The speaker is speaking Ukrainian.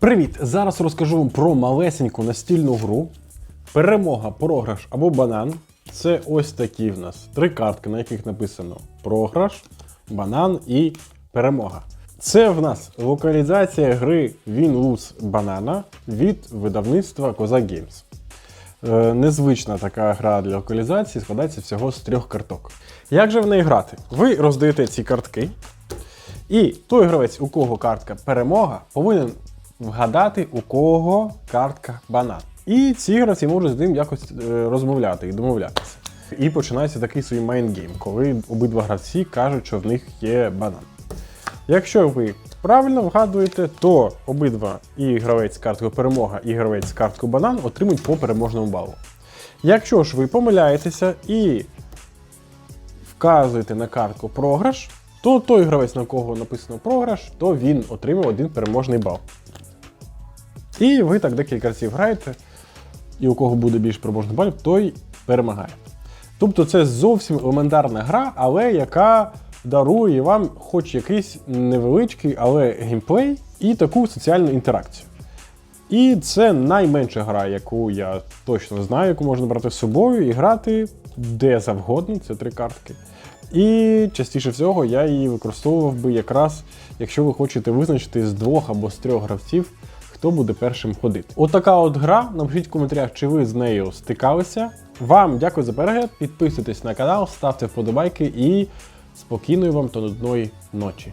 Привіт! Зараз розкажу вам про малесеньку настільну гру. Перемога, програш або банан. Це ось такі в нас три картки, на яких написано програш, банан і перемога. Це в нас локалізація гри Win Lose Banana від видавництва Коза Games. Е, Незвична така гра для локалізації складається всього з трьох карток. Як же в неї грати? Ви роздаєте ці картки, і той гравець, у кого картка перемога, повинен вгадати, у кого картка банан. І ці гравці можуть з ним якось е, розмовляти і домовлятися. І починається такий свій майнгейм, коли обидва гравці кажуть, що в них є банан. Якщо ви правильно вгадуєте, то обидва і гравець з перемога, і гравець з карткою банан отримують по переможному балу. Якщо ж ви помиляєтеся і вказуєте на картку програш, то той гравець, на кого написано програш, то він отримав один переможний бал. І ви так декілька разів граєте, і у кого буде більше переможних балів, той перемагає. Тобто це зовсім елементарна гра, але яка дарує вам хоч якийсь невеличкий, але геймплей і таку соціальну інтеракцію. І це найменша гра, яку я точно знаю, яку можна брати з собою і грати де завгодно, це три картки. І частіше всього я її використовував би якраз, якщо ви хочете визначити з двох або з трьох гравців, хто буде першим ходити. Отака от гра. Напишіть в коментарях, чи ви з нею стикалися. Вам дякую за перегляд, підписуйтесь на канал, ставте вподобайки і спокійної вам та нудної ночі.